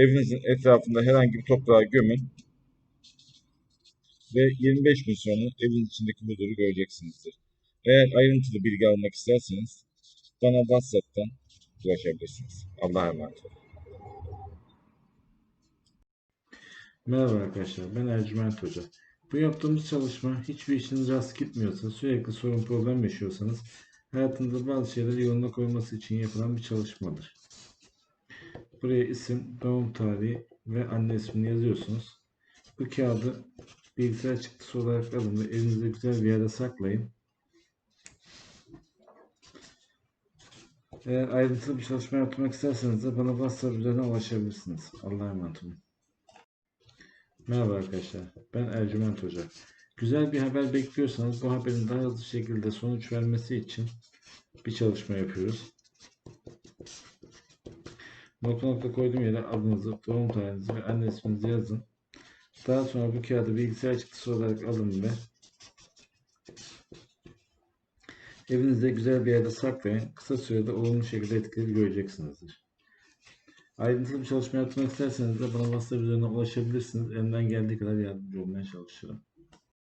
evinizin etrafında herhangi bir toprağa gömün ve 25 gün sonra evin içindeki huzuru göreceksinizdir. Eğer ayrıntılı bilgi almak isterseniz bana WhatsApp'tan ulaşabilirsiniz. Allah'a emanet olun. Merhaba arkadaşlar, ben Ercüment Hoca. Bu yaptığımız çalışma hiçbir işiniz rast gitmiyorsa, sürekli sorun problem yaşıyorsanız, hayatınızda bazı şeyleri yoluna koyması için yapılan bir çalışmadır. Buraya isim, doğum tarihi ve anne ismini yazıyorsunuz. Bu kağıdı bilgisayar çıktısı olarak alın ve evinizde güzel bir yerde saklayın. Eğer ayrıntılı bir çalışma yapmak isterseniz de bana WhatsApp üzerinden ulaşabilirsiniz. Allah'a emanet olun. Merhaba arkadaşlar, ben Ercüment Hoca. Güzel bir haber bekliyorsanız bu haberin daha hızlı şekilde sonuç vermesi için bir çalışma yapıyoruz. Nokta nokta koyduğum yere adınızı, doğum tarihinizi ve anne isminizi yazın. Daha sonra bu kağıdı bilgisayar çıktısı olarak alın ve evinizde güzel bir yerde saklayın. Kısa sürede olumlu şekilde etkileri göreceksinizdir. Ayrıntılı bir çalışma yapmak isterseniz de bana WhatsApp üzerinden ulaşabilirsiniz. Elimden geldiği kadar yardımcı olmaya çalışırım.